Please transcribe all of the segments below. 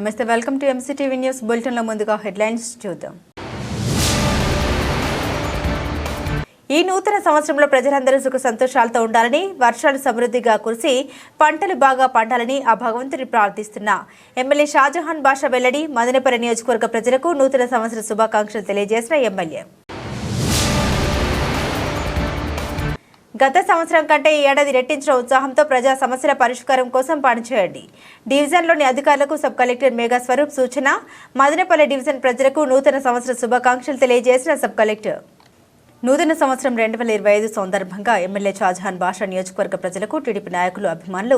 నమస్తే welcome to MCTV news బులెటిన్లో ముందుగా హెడ్లైన్స్ చూద్దాం. ఈ నూతన సంవత్సరంలో ప్రజలందరూ సుఖ సంతోషాలతో ఉండాలని వర్షాలు సమృద్ధిగా కురిసి పంటలు బాగా పండాలని ఆ భగవంతుని ప్రార్థిస్తున్నా. ఎమ్మెల్యే షాజహాన్ బాషా వెల్లడి మదనపల్లి నియోజకవర్గ ప్రజలకు నూతన సంవత్సర శుభాకాంక్షలు తెలియజేసిన ఎమ్మెల్యే. గత సంవత్సరం కంటే ఈ ఏడాది రెట్టించిన ఉత్సాహంతో ప్రజా సమస్యల పరిష్కారం కోసం పనిచేయండి. డివిజన్లోని అధికారులకు సబ్ కలెక్టర్ మేఘా స్వరూప్ సూచన మదనపల్లి డివిజన్ ప్రజలకు నూతన సంవత్సర శుభాకాంక్షలు తెలియజేసిన సబ్ కలెక్టర్. నూతన సంవత్సరం రెండు వేల ఇరవై ఐదు సందర్భంగా ఎమ్మెల్యే షాజహాన్ బాషా నియోజకవర్గ ప్రజలకు టీడీపీ నాయకులు అభిమానులు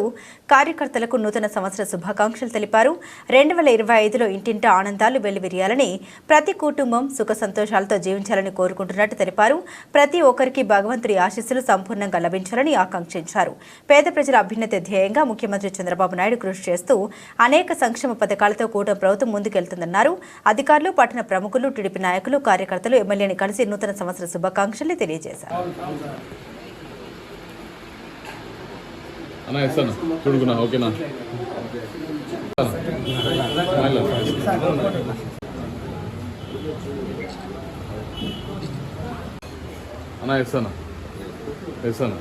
కార్యకర్తలకు నూతన సంవత్సర శుభాకాంక్షలు తెలిపారు. రెండు వేల ఇరవై ఐదులో ఇంటింట ఆనందాలు వెల్లివిరియాలని ప్రతి కుటుంబం సుఖ సంతోషాలతో జీవించాలని కోరుకుంటున్నట్టు తెలిపారు. ప్రతి ఒక్కరికి భగవంతుడి ఆశీస్సులు సంపూర్ణంగా లభించాలని ఆకాంక్షించారు. పేద ప్రజల అభ్యున్నత ధ్యేయంగా ముఖ్యమంత్రి చంద్రబాబు నాయుడు కృషి చేస్తూ అనేక సంక్షేమ పథకాలతో కూటమి ప్రభుత్వం ముందుకెళ్తుందన్నారు. అధికారులు పట్టణ ప్రముఖులు టీడీపీ నాయకులు కార్యకర్తలు ఎమ్మెల్యేని కలిసి నూతన సంవత్సర శుభాకాంక్షలు తెలియజేశారు. అన్న ఇస్తాను. ఇస్తాను.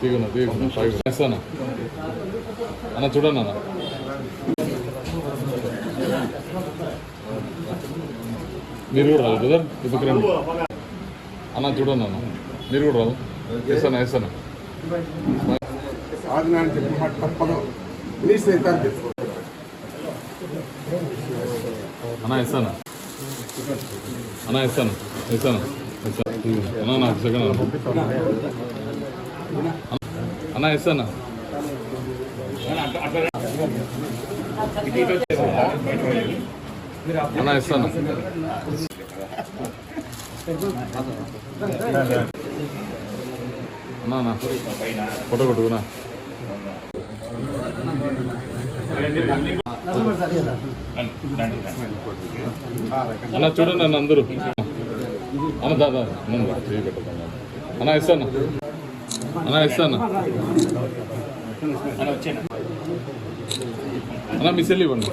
తీగున్నా తీగున్నా ఇస్తాను. అన్న చూడండి అన్న మీరు కూడా రాదు బ్రదర్ ఇప్పుడు రండి. అన్న చూడండి అన్న మీరు కూడా రాదు వేస్తాను వేస్తాను? ఆదినాన్ని చెప్పిన మాట తప్పదు. నీ సైతాన్ని అన్న ఇస్తాను అన్న ఇస్తాను ఇస్తాను అన్న నాకు సెకండ్ అన్న. అన్న ఇస్తాను అన్న ఇస్తాను అన్న ఫోటో కొట్టుకున్నా. అన్న చూడండి అన్న అందరూ. అన్న దాదా అన్న దా, చేయి పెట్టకండి. అన్న ఇస్తాను. అన్న ఇస్తాను. అన్న మీ సెల్ ఇవ్వండి.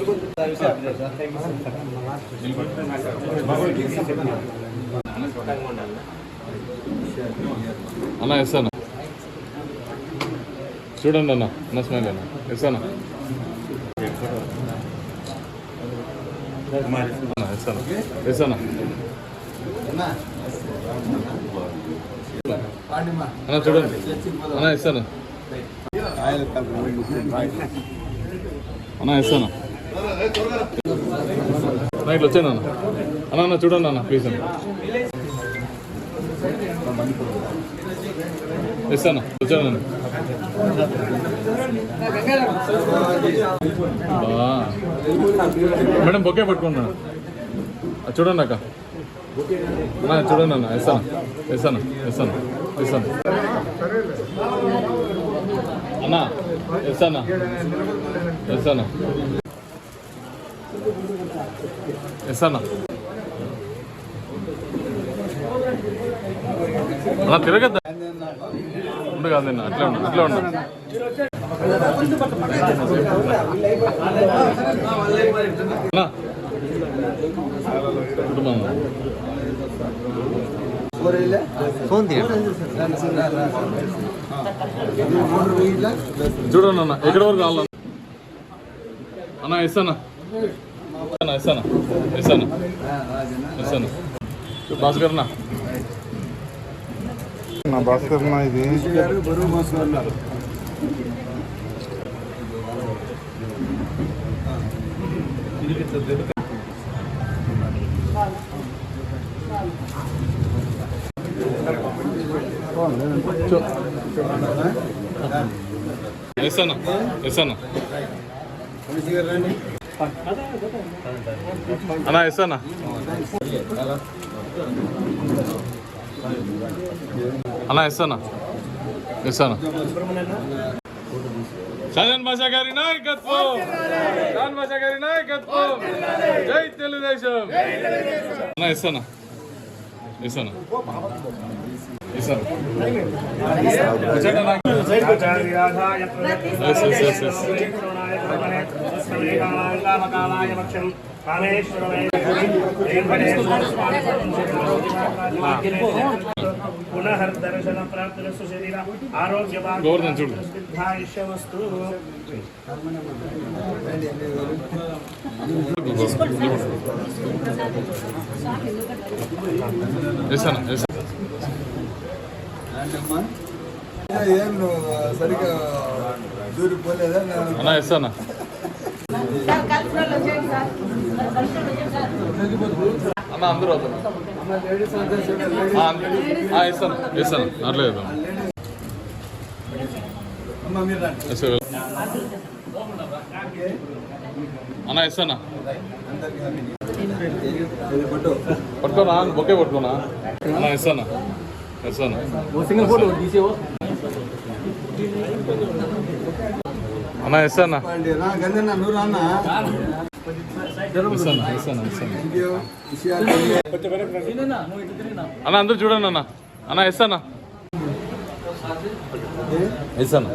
అన్న ఇస్తాను చూడండి అన్న అన్న స్మైల్ అన్న. ఇస్తాను అన్న. ఇస్తాను ఇస్తాను అన్న. చూడండి. అన్న ఇస్తాను అన్న. ఇస్తాను అన్న. ఇట్లా వచ్చాను అన్న. అన్న అన్న చూడండి అన్న ప్లీజ్ అన్న. ఇస్తాను వచ్చాను అన్న. మేడం బొకే పట్టుకోండి చూడండి అక్క. చూడండి అన్న ఇస్తాను ఇస్తాను ఇస్తాను ఇస్తాను అన్న ఇస్తాను ఇస్తాను ఇస్తాను అన్న తిరగద్దా? ఉండు కాదు నిన్న అట్లా ఉండు అట్లా ఉండు. కుటుంబం. కుటుంబం చూడండి అన్న ఎక్కడి వరకు కావాలన్న అన్న ఇస్తానా అన్న ఇస్తానా ఇస్తాను ఇస్తాను భాస్కర్ అన్న నా భాస్కర్ ఇది? ఇస్తాను ఇస్తాను అన్న ఇస్తానా అన్న ఇస్తానా ఇస్తాను షాజాన్ భాషా గారి నాయకత్వం. షాన్ బాషా గారి నాయకత్వం. జై తెలుగుదేశం. అన్నా ఇస్తానా ఇస్తాను ఇస్తాను వచ్చాడా పునఃదర్శన ప్రాప్తిరస్తు శరీర ఆరోగ్య గోవర్ధన్ చూడు. సిద్ధాయుష్యమస్తు ఇస్తాను ఇస్తాను ఏం నువ్వు సరిగ్గా అన్నా ఇస్తానా అన్న అందరూ వద్దు. ఇస్తాను ఇస్తాను అట్లేదు అన్న ఇస్తానా పట్టుకోనా బొకే పట్టుకోనా అన్న ఇస్తానా అన్న గంధన్న నువ్వు రాన్నా ఇస్తాను ఇస్తాను ఇస్తాను ఇంకేం విషయాలు అన్న అందరూ చూడండి అన్న. అన్న ఇస్తానా ఇస్తాను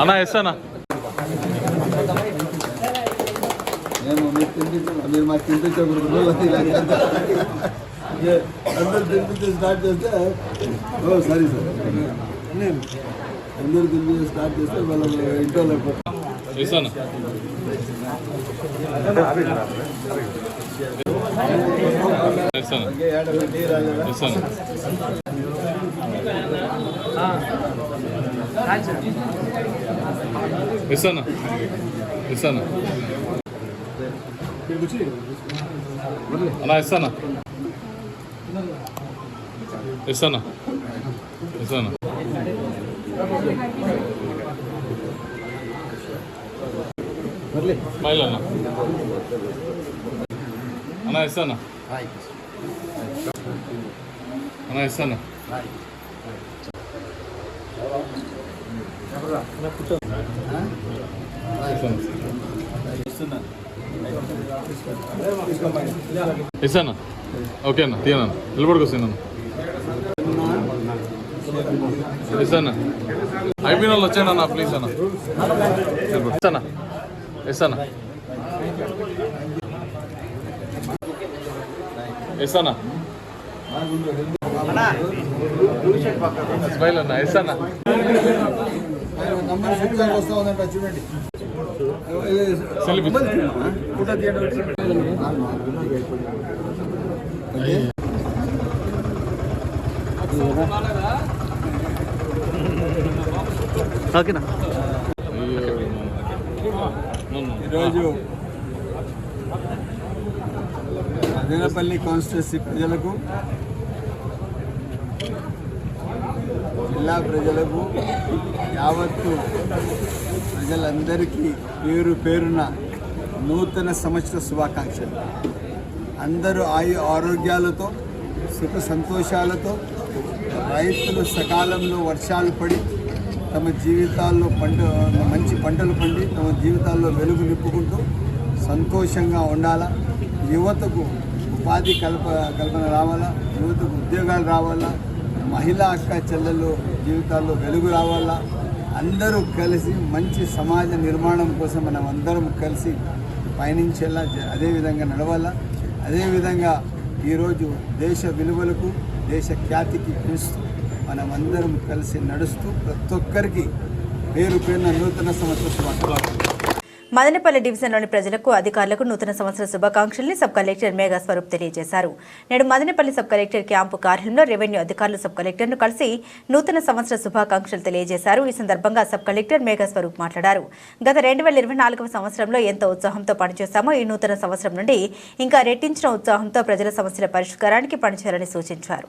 అన్న మేము మీరు తినిపించండి మీరు మాకు తినిపించకూడదు రోజు ఇలాగే ఏ, అందరూ తినిపించి స్టార్ట్ చేస్తే ఓ సరే సార్ అందరూ తినిపించి స్టార్ట్ చేస్తే వాళ్ళ ఇంట్లో లేకపోతే ఇస్తాను ఇస్తాను ఓకే ఏడబెట్టి రాలేదా ఇస్తాను ఇస్తాను ఇస్తాను అన్నా ఇస్తానా ఇస్తానా ఇస్తాను స్మైల్ అన్న అన్నా ఇస్తానా అన్నా ఇస్తానా ఇస్తాను ఇస్తానా? ఓకే అన్న తీయనా? నిలబడుకొస్తాను ఇస్తానా? అయిపోయిన వాళ్ళు వచ్చానన్నా ప్లీజ్ అన్న. ఇస్తానా? ఇస్తానా? ఇస్తానా? స్మైల్ అన్న ఇస్తానా? చూడండి. ఫోటో తీయండి ఓకే ఈరోజు అదేనపల్లి కాన్స్టిట్యూన్సీ ప్రజలకు జిల్లా ప్రజలకు యావత్తు ప్రజలందరికీ పేరు పేరున నూతన సంవత్సర శుభాకాంక్షలు. అందరూ ఆయు ఆరోగ్యాలతో సుఖ సంతోషాలతో రైతులు సకాలంలో వర్షాలు పడి తమ జీవితాల్లో పంట మంచి పంటలు పండి తమ జీవితాల్లో వెలుగు నింపుకుంటూ సంతోషంగా ఉండాలా? యువతకు ఉపాధి కల్ప కల్పన రావాలా? యువతకు ఉద్యోగాలు రావాలా? మహిళా అక్క చెల్లెలు జీవితాల్లో వెలుగు రావాలా? అందరూ కలిసి మంచి సమాజ నిర్మాణం కోసం మనం అందరం కలిసి పయనించేలా అదేవిధంగా నడవాలా? అదేవిధంగా ఈరోజు దేశ విలువలకు దేశ ఖ్యాతికి పెంచుతూ మనమందరం కలిసి నడుస్తూ ప్రతి ఒక్కరికి పేరు పేరున నూతన సంవత్సర మదనపల్లి డివిజన్లోని ప్రజలకు అధికారులకు నూతన సంవత్సర శుభాకాంక్షల్ని సబ్ కలెక్టర్ మేఘా స్వరూప్ తెలియజేశారు. నేడు మదనపల్లి సబ్ కలెక్టర్ క్యాంపు కార్యాలయంలో రెవెన్యూ అధికారులు సబ్ కలెక్టర్ను కలిసి నూతన సంవత్సర శుభాకాంక్షలు తెలియజేశారు. ఈ సందర్భంగా సబ్ కలెక్టర్ మేఘా స్వరూప్ మాట్లాడారు. గత రెండు వేల ఇరవై నాలుగవ సంవత్సరంలో ఎంతో ఉత్సాహంతో పనిచేశామో ఈ నూతన సంవత్సరం నుండి ఇంకా రెట్టించిన ఉత్సాహంతో ప్రజల సమస్యల పరిష్కారానికి పనిచేయాలని సూచించారు.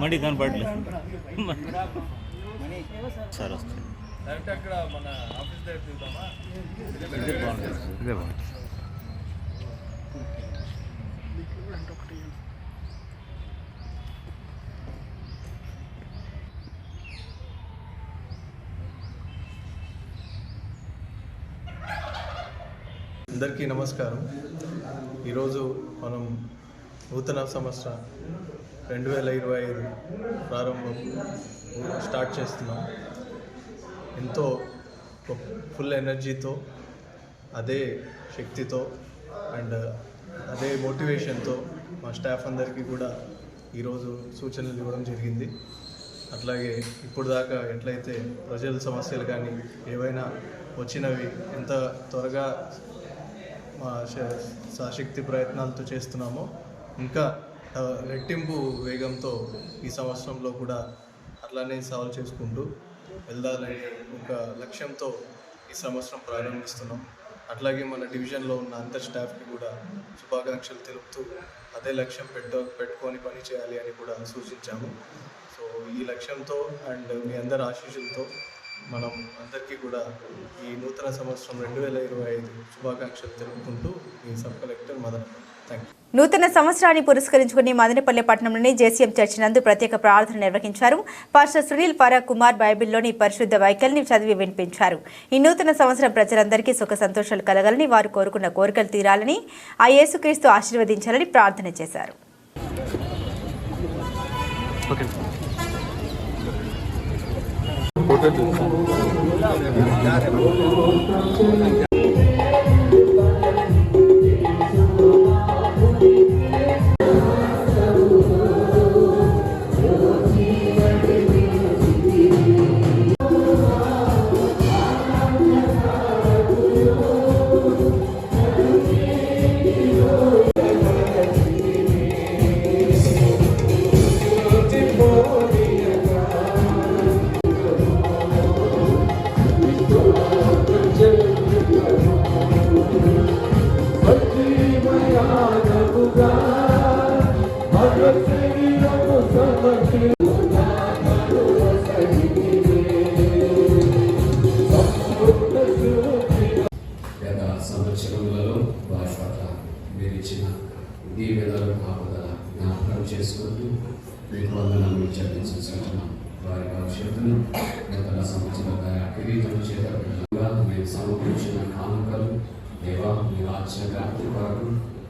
మడి కనపడలేదు సార్ వస్తుంది డైరెక్ట్ అక్కడ మన ఆఫీస్ దగ్గర చూద్దామా ఇదే బాగుంటుంది ఇదే బాగుంటుంది అందరికీ నమస్కారం. ఈరోజు మనం నూతన సంవత్సరం రెండు వేల ఇరవై ఐదు ప్రారంభం స్టార్ట్ చేస్తున్నాం. ఎంతో ఫుల్ ఎనర్జీతో అదే శక్తితో అండ్ అదే మోటివేషన్తో మా స్టాఫ్ అందరికీ కూడా ఈరోజు సూచనలు ఇవ్వడం జరిగింది. అట్లాగే ఇప్పుడు దాకా ఎట్లయితే ప్రజల సమస్యలు కానీ ఏవైనా వచ్చినవి ఎంత త్వరగా మా శ- ప్రయత్నాలతో చేస్తున్నాము. ఇంకా రెట్టింపు వేగంతో ఈ సంవత్సరంలో కూడా అట్లానే సాల్వ్ చేసుకుంటూ వెళ్దాలనే ఒక లక్ష్యంతో ఈ సంవత్సరం ప్రారంభిస్తున్నాం. అట్లాగే మన డివిజన్లో ఉన్న అందరి స్టాఫ్కి కూడా శుభాకాంక్షలు తెలుపుతూ అదే లక్ష్యం పెట్ట పెట్టుకొని పని చేయాలి అని కూడా సూచించాము. సో ఈ లక్ష్యంతో అండ్ మీ అందరి ఆశీస్సులతో మనం అందరికీ కూడా ఈ నూతన సంవత్సరం రెండు వేల ఇరవై ఐదు శుభాకాంక్షలు తెలుపుకుంటూ మీ sub collector Madan thank you నూతన సంవత్సరాన్ని పురస్కరించుకుని మదనపల్లె పట్టణంలోని జేసీఎం చర్చి నందు ప్రత్యేక ప్రార్థన నిర్వహించారు. పాస్టర్ సునీల్ ఫరా కుమార్ బైబిల్లోని పరిశుద్ధ వైఖరిని చదివి వినిపించారు. ఈ నూతన సంవత్సరం ప్రజలందరికీ సుఖ సంతోషాలు కలగాలని వారు కోరుకున్న కోరికలు తీరాలని ఆ యేసుక్రీస్తు ఆశీర్వదించాలని ప్రార్థన చేశారు. గత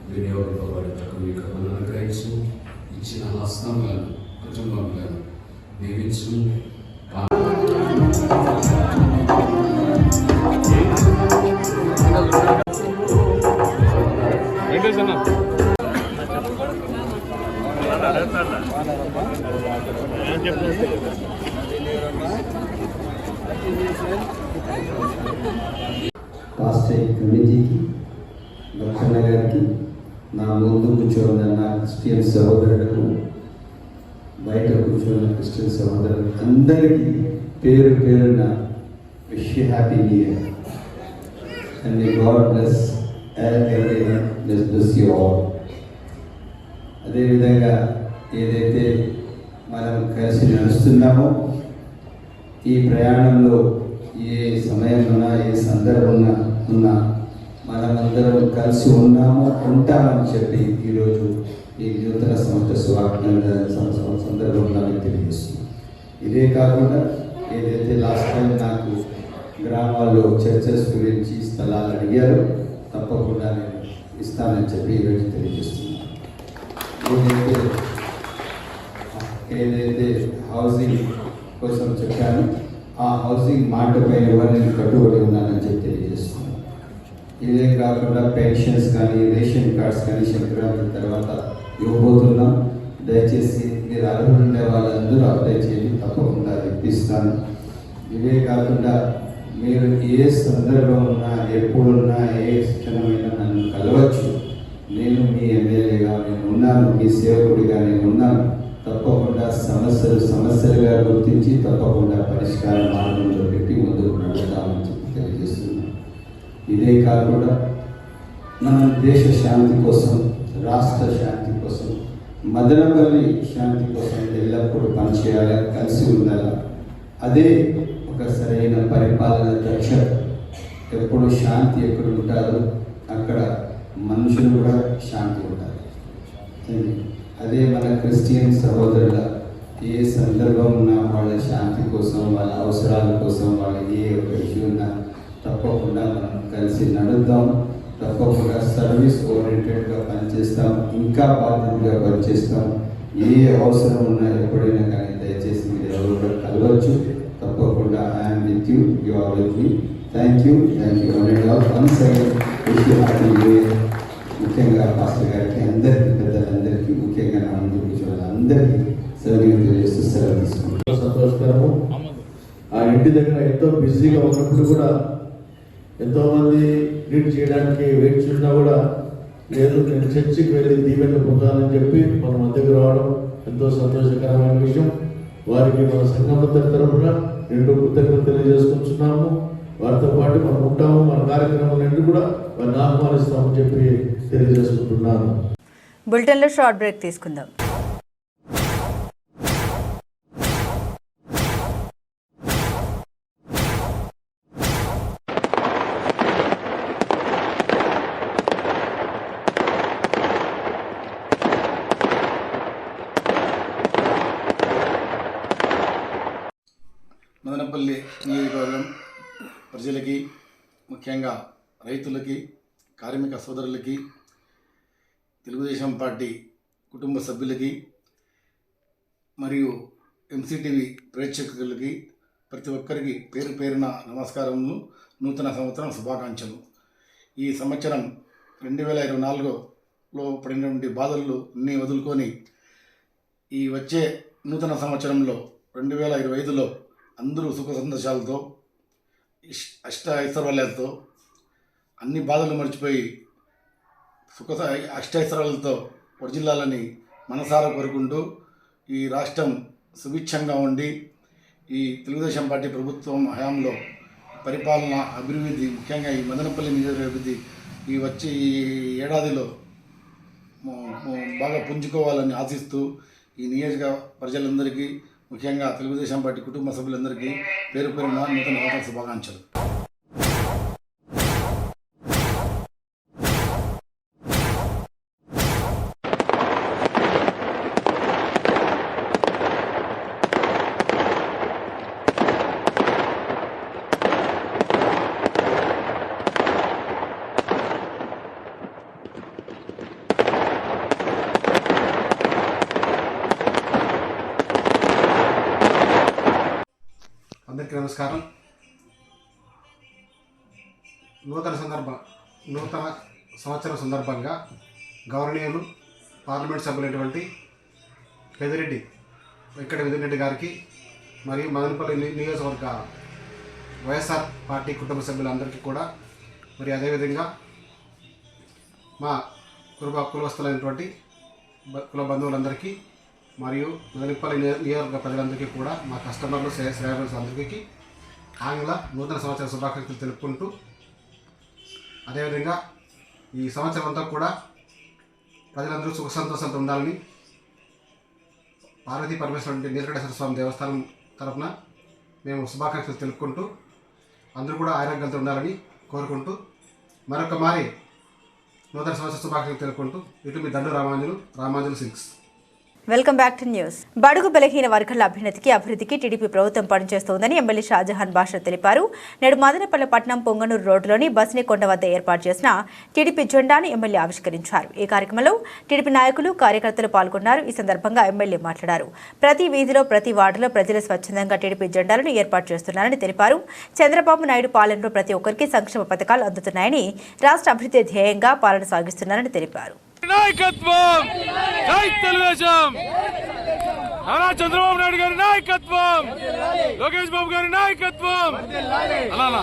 కొరకు వినియోగింపబడుటకు మీకు అనుగ్రహించు ఇచ్చిన హస్తములను కుటుంబములను దీవించు పేరున wish happy new year. And God bless every bless bless you all అదేవిధంగా ఏదైతే మనం కలిసి నడుస్తున్నామో ఈ ప్రయాణంలో ఏ సమయం ఏ సందర్భం ఉన్నా మనమందరం కలిసి ఉన్నాము ఉంటామని చెప్పి ఈరోజు ఈ నూతన సంవత్సర శుభాకాంక్షల సంవత్సరం సందర్భంగా మీకు తెలియజేస్తున్నాం. ఇదే కాకుండా ఏదైతే లాస్ట్ టైం నాకు గ్రామాల్లో చర్చస్ గురించి స్థలాలు అడిగారో తప్పకుండా నేను ఇస్తానని చెప్పి ఈరోజు తెలియజేస్తున్నాను. ఏదైతే ఏదైతే హౌసింగ్ కోసం చెప్పాను ఆ హౌసింగ్ మాటపై ఎవరిని కట్టుబడి ఉన్నానని చెప్పి తెలియజేస్తున్నాను. ఇదే కాకుండా పెన్షన్స్ కానీ రేషన్ కార్డ్స్ కానీ సంక్రాంతి తర్వాత ఇవ్వబోతున్నాం. దయచేసి మీరు అర్హులు ఉండే వాళ్ళందరూ అప్లై చేయండి తప్పకుండా ఇప్పిస్తాను ఇవే కాకుండా మీరు ఏ సందర్భం ఉన్నా ఎప్పుడున్నా ఏ క్షణమైనా నన్ను కలవచ్చు. నేను మీ ఎమ్మెల్యేగా నేను ఉన్నాను మీ సేవకుడిగా నేను ఉన్నాను. తప్పకుండా సమస్యలు సమస్యలుగా గుర్తించి తప్పకుండా పరిష్కార మార్గంలో పెట్టి ముందుకు నడుద్దామని చెప్పి తెలియజేస్తున్నాను. ఇదే కాకుండా మన దేశ శాంతి కోసం రాష్ట్ర శాంతి కోసం మదనపల్లి శాంతి కోసం ఎల్లప్పుడూ పనిచేయాలి కలిసి ఉండాలి. అదే ఒక సరైన పరిపాలన దక్ష. ఎప్పుడు శాంతి ఎక్కడ ఉంటారో అక్కడ మనుషులు కూడా శాంతి ఉంటారు. అదే మన క్రిస్టియన్ సహోదరుల ఏ సందర్భం ఉన్నా వాళ్ళ శాంతి కోసం వాళ్ళ అవసరాల కోసం వాళ్ళ ఏ ఒక ఇష్యూ ఉన్నా తప్పకుండా మనం కలిసి నడుద్దాం. తప్పకుండా సర్వీస్ ఓరియంటెడ్గా పనిచేస్తాం. ఇంకా బాధ్యతగా పనిచేస్తాం. ఏ అవసరం ఉన్నా ఎప్పుడైనా కానీ దయచేసి ఎవరు కూడా కలవచ్చు తప్పకుండా I'm with you you are with me thank you thank you and all once again wish happy new year ముఖ్యంగా పాస్టర్ గారికి అందరికీ పెద్దలందరికీ ముఖ్యంగా నా ముందు కూర్చోవాలి. అందరికీ సెలవు తెలియజేస్తూ సెలవు తీసుకుంటాం సంతోషకరము. ఆ ఇంటి దగ్గర ఎంతో బిజీగా ఉన్నప్పుడు కూడా ఎంతో మంది రీడ్ చేయడానికి వెయిట్ చేసినా కూడా లేదు నేను చర్చికి వెళ్ళి దీవెన పొందాలని చెప్పి మనం అందరికి రావడం ఎంతో సంతోషకరమైన విషయం. వారికి మన సంఘం తరఫున రెండు కృతజ్ఞతలు తెలియజేసుకుంటున్నాము. వారితో పాటు మనం ఉంటాము మన కార్యక్రమాలన్నీ కూడా వారిని ఆహ్వానిస్తామని చెప్పి తెలియజేసుకుంటున్నాను. బులెటిన్లో షార్ట్ బ్రేక్ తీసుకుందాం మదనపల్లి నియోజకవర్గం ప్రజలకి ముఖ్యంగా రైతులకి కార్మిక సోదరులకి తెలుగుదేశం పార్టీ కుటుంబ సభ్యులకి మరియు ఎంసీటీవీ ప్రేక్షకులకి ప్రతి ఒక్కరికి పేరు పేరున నమస్కారములు. నూతన సంవత్సరం శుభాకాంక్షలు. ఈ సంవత్సరం రెండు వేల ఇరవై నాలుగులో పడినటువంటి బాధలు అన్నీ వదులుకొని ఈ వచ్చే నూతన సంవత్సరంలో రెండు వేల ఇరవై ఐదులో అందరూ సుఖ సంతోషాలతో అష్ట ఐశ్వర్యాలతో అన్ని బాధలు మర్చిపోయి సుఖ అష్టైశ్వర్యాలతో వర్జిల్లాలని మనసారా కోరుకుంటూ ఈ రాష్ట్రం సుభిక్షంగా ఉండి ఈ తెలుగుదేశం పార్టీ ప్రభుత్వం హయాంలో పరిపాలన అభివృద్ధి ముఖ్యంగా ఈ మదనపల్లి నియోజకవర్గ అభివృద్ధి ఈ వచ్చే ఈ ఏడాదిలో బాగా పుంజుకోవాలని ఆశిస్తూ ఈ నియోజక ప్రజలందరికీ ముఖ్యంగా తెలుగుదేశం పార్టీ కుటుంబ సభ్యులందరికీ పేరు పేరున నూతన సంవత్సర శుభాకాంక్షలు. గౌరవనీయులు పార్లమెంట్ సభ్యులైనటువంటి పెదిరెడ్డి ఇక్కడ పెదిరెడ్డి గారికి మరియు మదనపల్లి నియోజకవర్గ వైఎస్ఆర్ పార్టీ కుటుంబ సభ్యులందరికీ కూడా మరి అదేవిధంగా మా కుటుంబ కులవస్తులైనటువంటి కుల బంధువులందరికీ మరియు మదనపల్లి నియోజకవర్గ ప్రజలందరికీ కూడా మా కస్టమర్లు శ్రే శ్రేయస్ అందరికీ ఆంగ్ల నూతన సంవత్సర శుభాకాంక్షలు తెలుపుకుంటూ అదేవిధంగా ఈ సంవత్సరం అంతా కూడా ప్రజలందరూ సుఖ సంతోషాలతో ఉండాలని పార్వతీ పరమేశ్వర నీలకంఠేశ్వర స్వామి దేవస్థానం తరఫున మేము శుభాకాంక్షలు తెలుపుకుంటూ అందరూ కూడా ఆరోగ్యంతో ఉండాలని కోరుకుంటూ మరొక మారి నూతన సంవత్సర శుభాకాంక్షలు తెలుపుకుంటూ ఇటు మీ Dandu Ramanjulu Ramanjulu six. Welcome back to news. బడుగు బలహీన వర్గాల అభ్యున్నతికి అభివృద్ధికి టీడీపీ ప్రభుత్వం పనిచేస్తోందని ఎమ్మెల్యే షాజహాన్ బాషా తెలిపారు. నేడు మదనపల్లె పట్టణం పొంగనూరు రోడ్డులోని బస్ని కొండ వద్ద ఏర్పాటు చేసిన టీడీపీ జెండాను ఎమ్మెల్యే ఆవిష్కరించారు. ఈ కార్యక్రమంలో టీడీపీ నాయకులు కార్యకర్తలు పాల్గొన్నారు. ఈ సందర్భంగా ఎమ్మెల్యే మాట్లాడారు. ప్రతి వీధిలో ప్రతి వార్డులో ప్రజలు స్వచ్ఛందంగా టీడీపీ జెండాలను ఏర్పాటు చేస్తున్నారని తెలిపారు. చంద్రబాబు నాయుడు పాలనలో ప్రతి ఒక్కరికి సంక్షేమ పథకాలు అందుతున్నాయని రాష్ట్ర అభివృద్ధి ధ్యేయంగా పాలన సాగిస్తున్నారని తెలిపారు. నాయకత్వం! జై తెలుగుదేశం! నారా చంద్రబాబు నాయుడు గారి నాయకత్వం! లోకేష్ బాబు గారి నాయకత్వం! అలా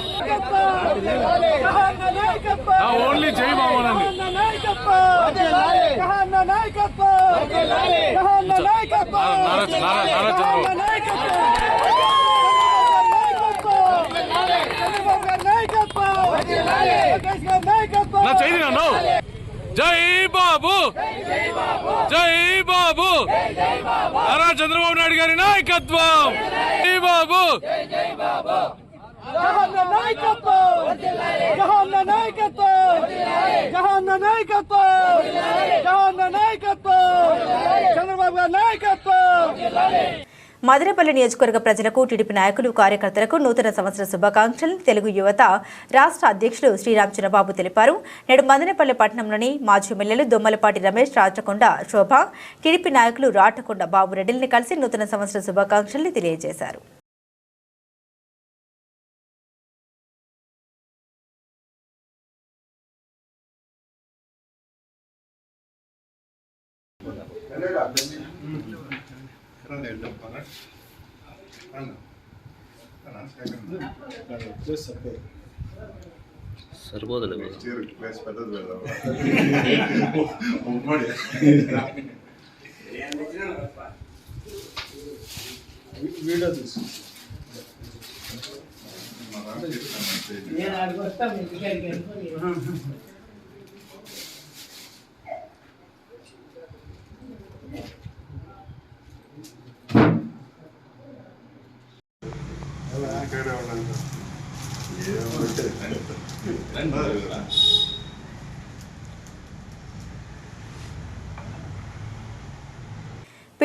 ఓన్లీ జై బాబు అనండి నా చేయి నన్ను జై బాబు! జై బాబు! నారా చంద్రబాబు నాయుడు గారి నాయకత్వం! జై బాబు! చంద్రబాబు గారి నాయకత్వం! మదనపల్లి నియోజకవర్గ ప్రజలకు టీడీపీ నాయకులు కార్యకర్తలకు నూతన సంవత్సర శుభాకాంక్షలను తెలుగు యువత రాష్ట్ర అధ్యక్షులు శ్రీరామ్ చంద్రబాబు తెలిపారు. నేడు మదనపల్లి పట్టణంలోని మాజీ ఎమ్మెల్యేలు దొమ్మలపాటి రమేష్ రాచకొండ శోభ టీడీపీ నాయకులు రాటకొండ బాబు రెడ్డిల్ని కలిసి నూతన సంవత్సర శుభాకాంక్షల్ని తెలియజేశారు. ప్లేస్ సరిపోదు సరిపోదు నెక్స్ట్ ఇయర్ ప్లేస్ పెద్దది వెళ్దాం 何だろうな。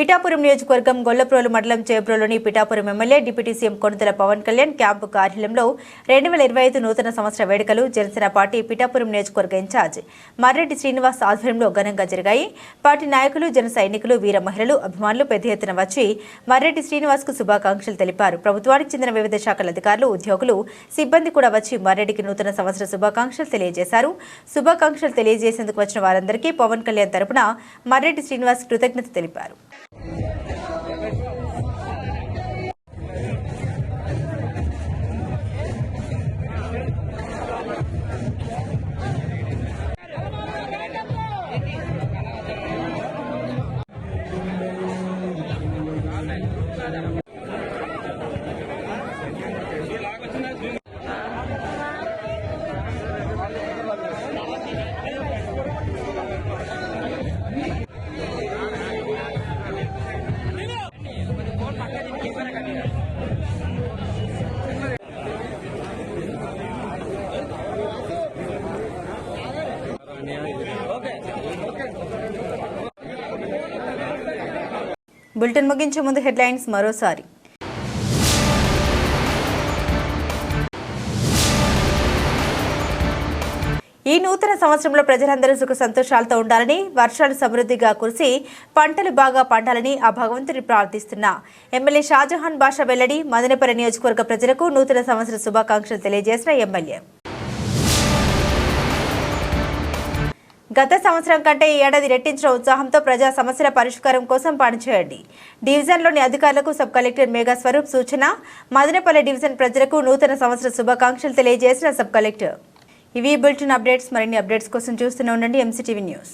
పిఠాపురం నియోజకవర్గం గొల్లప్రోలు మండలం చేబ్రోలోని Pithapuram MLA deputy CM Konidela Pawan Kalyan camp కార్యాలయంలో రెండు వేల ఇరవై ఐదు నూతన సంవత్సర వేడుకలు జనసేన పార్టీ పిఠాపురం నియోజకవర్గ ఇన్ఛార్జ్ మర్రెడ్డి శ్రీనివాస్ ఆధ్వర్యంలో ఘనంగా జరిగాయి. పార్టీ నాయకులు జన సైనికులు వీర మహిళలు అభిమానులు పెద్ద ఎత్తున వచ్చి మర్రెడ్డి శ్రీనివాస్కు శుభాకాంక్షలు తెలిపారు. ప్రభుత్వానికి చెందిన వివిధ శాఖల అధికారులు ఉద్యోగులు సిబ్బంది కూడా వచ్చి మర్రెడ్డికి నూతన సంవత్సర శుభాకాంక్షలు తెలియజేశారు. శుభాకాంక్షలు తెలియజేసేందుకు వచ్చిన వారందరికీ పవన్ కళ్యాణ్ తరపున మర్రెడ్డి శ్రీనివాస్ కృతజ్ఞత తెలిపారు. బులెటిన్ ముగించే ముందు హెడ్లైన్స్ మరోసారి. ఈ నూతన సంవత్సరంలో ప్రజలందరూ సుఖ సంతోషాలతో ఉండాలని వర్షాలు సమృద్ధిగా కురిసి పంటలు బాగా పండాలని ఆ భగవంతుని ప్రార్థిస్తున్నా. ఎమ్మెల్యే షాజహాన్ బాషా వెల్లడి మదనపల్లి నియోజకవర్గ ప్రజలకు నూతన సంవత్సర శుభాకాంక్షలు తెలియజేసిన ఎమ్మెల్యే. గత సంవత్సరం కంటే ఈ ఏడాది రెట్టించిన ఉత్సాహంతో ప్రజా సమస్యల పరిష్కారం కోసం పనిచేయండి. డివిజన్లోని అధికారులకు సబ్ కలెక్టర్ మేఘా స్వరూప్ సూచన మదనపల్లి డివిజన్ ప్రజలకు నూతన సంవత్సర శుభాకాంక్షలు తెలియజేసిన సబ్ కలెక్టర్. ఇవి బులెటిన్ అప్డేట్స్ మరిన్ని అప్డేట్స్ కోసం చూస్తూనే ఉండండి. MCTV news.